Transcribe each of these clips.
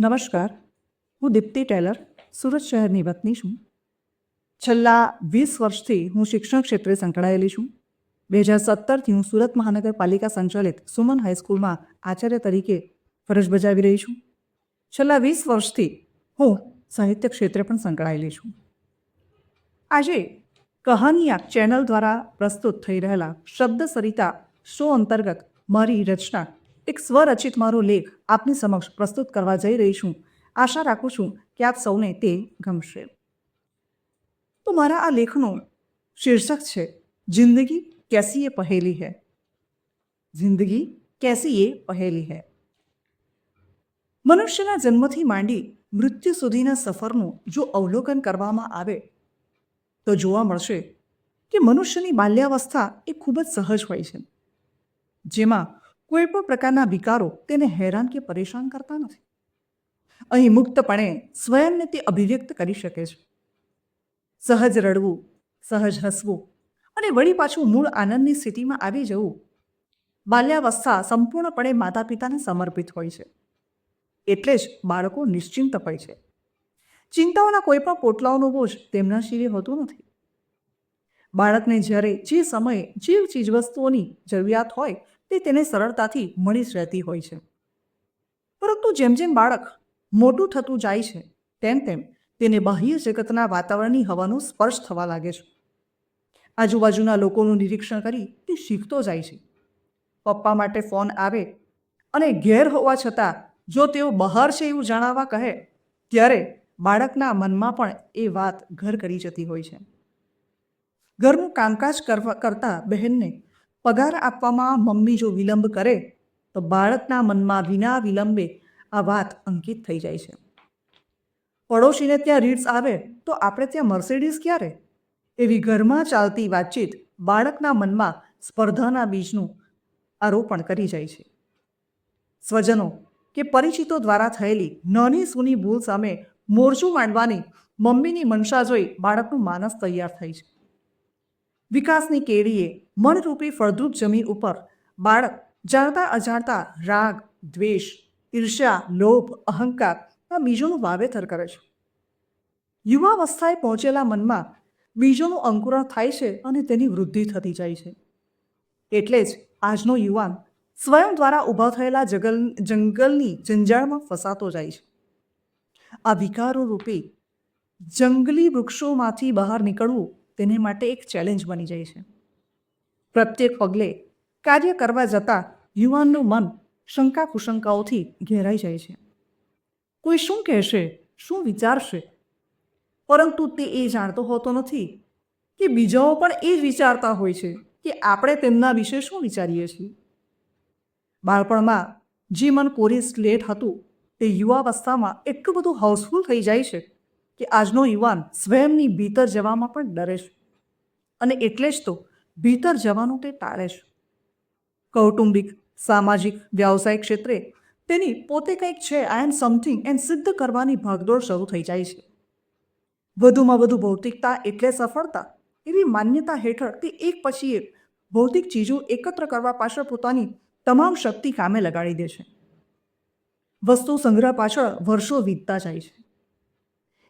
નમસ્કાર, હું દીપ્તિ ટેલર, સુરત શહેરની વતની છું. છેલ્લા વીસ વર્ષથી હું શિક્ષણ ક્ષેત્રે સંકળાયેલી છું. બે હજાર સત્તરથી હું સુરત મહાનગરપાલિકા સંચાલિત સુમન હાઈસ્કૂલમાં આચાર્ય તરીકે ફરજ બજાવી રહી છું. છેલ્લા વીસ વર્ષથી હું સાહિત્ય ક્ષેત્રે પણ સંકળાયેલી છું. આજે કહાનિયા ચેનલ દ્વારા પ્રસ્તુત થઈ રહેલા શબ્દ સરિતા શો અંતર્ગત મારી રચના એક સ્વરચિત મારો લેખ આપની સમક્ષ પ્રસ્તુત કરવા જઈ રહી છું. આશા રાખું છું કે આપ સૌને તે ગમશે. તો મારા આ લેખનું શીર્ષક છે, જિંદગી કેસી એ પહેલી હૈ. જિંદગી કેસી એ પહેલી હૈ. મનુષ્યના જન્મથી માંડી મૃત્યુ સુધીના સફરનું જો અવલોકન કરવામાં આવે, તો જોવા મળશે કે મનુષ્યની બાલ્યાવસ્થા એ ખૂબ જ સહજ હોય છે. જેમાં કોઈ પણ પ્રકારના વિકારો તેને હેરાન કે પરેશાન કરતા નથી. અહીં મુક્તપણે સ્વયંને તે અભિવ્યક્ત કરી શકે છે. સહજ રડવું, સહજ હસવું અને વળી પાછું મૂળ આનંદની સ્થિતિમાં આવી જવું બાલ્યાવસ્થા સંપૂર્ણપણે માતા પિતાને સમર્પિત હોય છે. એટલે જ બાળકો નિશ્ચિંત હોય છે. ચિંતાઓના કોઈ પણ પોટલાઓનો બોજ તેમના શિરે હોતું નથી. બાળકને જ્યારે જે સમયે જે ચીજવસ્તુઓની જરૂરિયાત હોય તે તેને સરળતાથી મળી રહેતી હોય છે. પરંતુ જેમ જેમ બાળક મોટું થતું જાય છે, તેમ તેમ તેને બાહ્ય જગતના વાતાવરણની હવાનો સ્પર્શ થવા લાગે છે. આજુબાજુના લોકોનું નિરીક્ષણ કરી તે શીખતો જાય છે. પપ્પા માટે ફોન આવે અને ઘેર હોવા છતાં જો તેઓ બહાર છે એવું જણાવવા કહે, ત્યારે બાળકના મનમાં પણ એ વાત ઘર કરી જતી હોય છે. ઘરનું કામકાજ કરવા, કરતા બહેનને પગાર આપવામાં મમ્મી જો વિલંબ કરે, તો બાળકના મનમાં વિના વિલંબે આ વાત અંકિત થઈ જાય છે. પડોશીને ત્યાં રીડ્સ આવે, તો આપણે ત્યાં મર્સિડીઝ ક્યારે? એવી ઘરમાં ચાલતી વાતચીત બાળકના મનમાં સ્પર્ધાના બીજનું આરોપણ કરી જાય છે. સ્વજનો કે પરિચિતો દ્વારા થયેલી નાની સૂની ભૂલ સામે મોરચું માંડવાની મમ્મીની મનસા જોઈ બાળકનું માનસ તૈયાર થાય છે. વિકાસની કેડીએ મનરૂપી ફળદ્રુપ જમીન ઉપર બાળક જાણતા અજાણતા રાગ, દ્વેષ, ઈર્ષ્યા, લોભ, અહંકાર આ બીજોનું વાવેતર કરે છે. યુવાવસ્થાએ પહોંચેલા મનમાં બીજોનું અંકુરણ થાય છે અને તેની વૃદ્ધિ થતી જાય છે. એટલે જ આજનો યુવાન સ્વયં દ્વારા ઊભા થયેલા જગલ, જંગલની જંજાળમાં ફસાતો જાય છે. આ વિકારો રૂપે જંગલી વૃક્ષોમાંથી બહાર નીકળવું તેને માટે એક ચેલેન્જ બની જાય છે. પ્રત્યેક પગલે કાર્ય કરવા જતાં યુવાનનું મન શંકા કુશંકાઓથી ઘેરાઈ જાય છે. કોઈ શું કહેશે, શું વિચારશે? પરંતુ તે એ જાણતો હોતો નથી કે બીજાઓ પણ એ જ વિચારતા હોય છે કે આપણે તેમના વિશે શું વિચારીએ છીએ. બાળપણમાં જે મન કોરી સ્લેટ હતું તે યુવાવસ્થામાં એટલું બધું હાઉસફુલ થઈ જાય છે કે આજનો યુવાન સ્વયંની ભીતર જવામાં પણ ડરે છે. અને એટલે જ તો ભીતર જવાનું તે ટાળે છે. કૌટુંબિક, સામાજિક, વ્યવસાયિક ક્ષેત્રે તેની પોતે કંઈક છે આઈ એમ સમથિંગ એન્ડ સિદ્ધ કરવાની ભાગદોડ શરૂ થઈ જાય છે. વધુમાં વધુ ભૌતિકતા એટલે સફળતા એવી માન્યતા હેઠળ તે એક પછી એક ભૌતિક ચીજો એકત્ર કરવા પાછળ પોતાની તમામ શક્તિ કામે લગાડી દે છે. વસ્તુ સંગ્રહ પાછળ વર્ષો વીતતા જાય છે.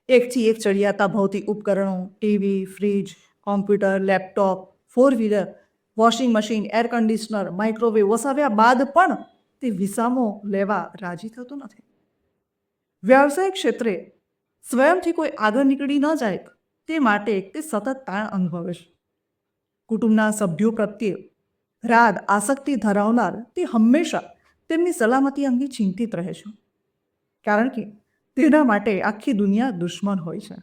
એકથી એક ચડિયાતા ભૌતિક ઉપકરણો, TV, fridge, computer, laptop four wheeler, washing machine, air conditioner, microwave વસાવ્યા બાદ પણ તે વિસામો લેવા રાજી થતું નથી. વ્યવસાયિક ક્ષેત્રે સ્વયંથી કોઈ આગળ નીકળી ન જાય તે માટે તે સતત તાણ અનુભવે છે. કુટુંબના સભ્યો પ્રત્યે રાદ આસક્તિ ધરાવનાર તે હંમેશા તેમની સલામતી અંગે ચિંતિત રહે છે. કારણ કે તેના માટે આખી દુનિયા દુશ્મન હોય છે.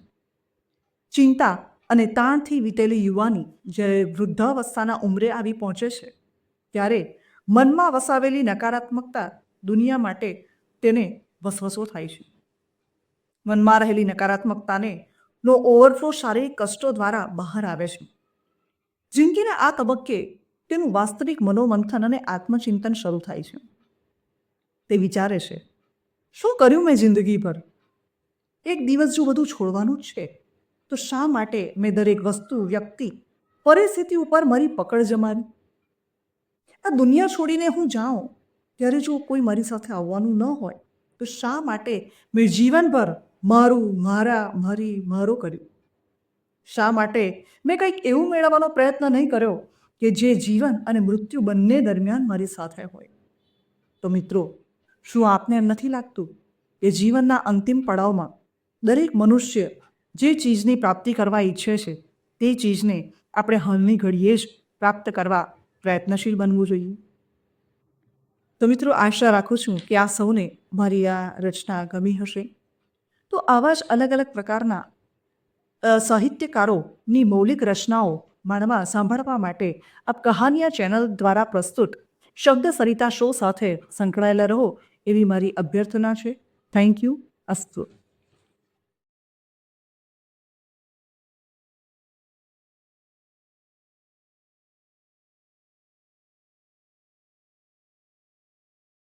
ચિંતા અને તાણથી વીતેલી યુવાની જ્યારે વૃદ્ધાવસ્થાના ઉંમરે આવી પહોંચે છે, ત્યારે મનમાં વસાવેલી નકારાત્મકતા દુનિયા માટે તેને વસવસો થાય છે. મનમાં રહેલી નકારાત્મકતાને નો ઓવરફ્લો શારીરિક કષ્ટો દ્વારા બહાર આવે છે. જિંદગીના આ તબક્કે તેનું વાસ્તવિક મનોમંથન અને આત્મચિંતન શરૂ થાય છે. તે વિચારે છે, શું કર્યું મેં જિંદગીભર? એક દિવસ જો બધું છોડવાનું છે તો શા માટે મેં દરેક વસ્તુ, વ્યક્તિ, પરિસ્થિતિ ઉપર મારી પકડ જમાવી? આ દુનિયા છોડીને હું જાઉં, ત્યારે જો કોઈ મારી સાથે આવવાનું ન હોય, તો શા માટે મેં જીવનભર મારું, મારા, મારી, મારું કર્યું? શા માટે મેં કંઈક એવું મેળવવાનો પ્રયત્ન નહીં કર્યો કે જે જીવન અને મૃત્યુ બંને દરમિયાન મારી સાથે હોય? તો મિત્રો, શું આપને એમ નથી લાગતું કે જીવનના અંતિમ પડાવમાં દરેક મનુષ્ય જે ચીજની પ્રાપ્તિ કરવા ઈચ્છે છે, તે ચીજને આપણે હાલની ઘડીએ જ પ્રાપ્ત કરવા પ્રયત્નશીલ બનવું જોઈએ. તો મિત્રો, આશા રાખું છું કે આ સૌને મારી આ રચના ગમી હશે. તો આવા જ અલગ અલગ પ્રકારના સાહિત્યકારોની મૌલિક રચનાઓ માણવા સાંભળવા માટે આપ કહાનિયા ચેનલ દ્વારા પ્રસ્તુત શબ્દ સરિતા શો સાથે સંકળાયેલા રહો એવી મારી અભ્યર્થના છે. Thank you. અસ્તુ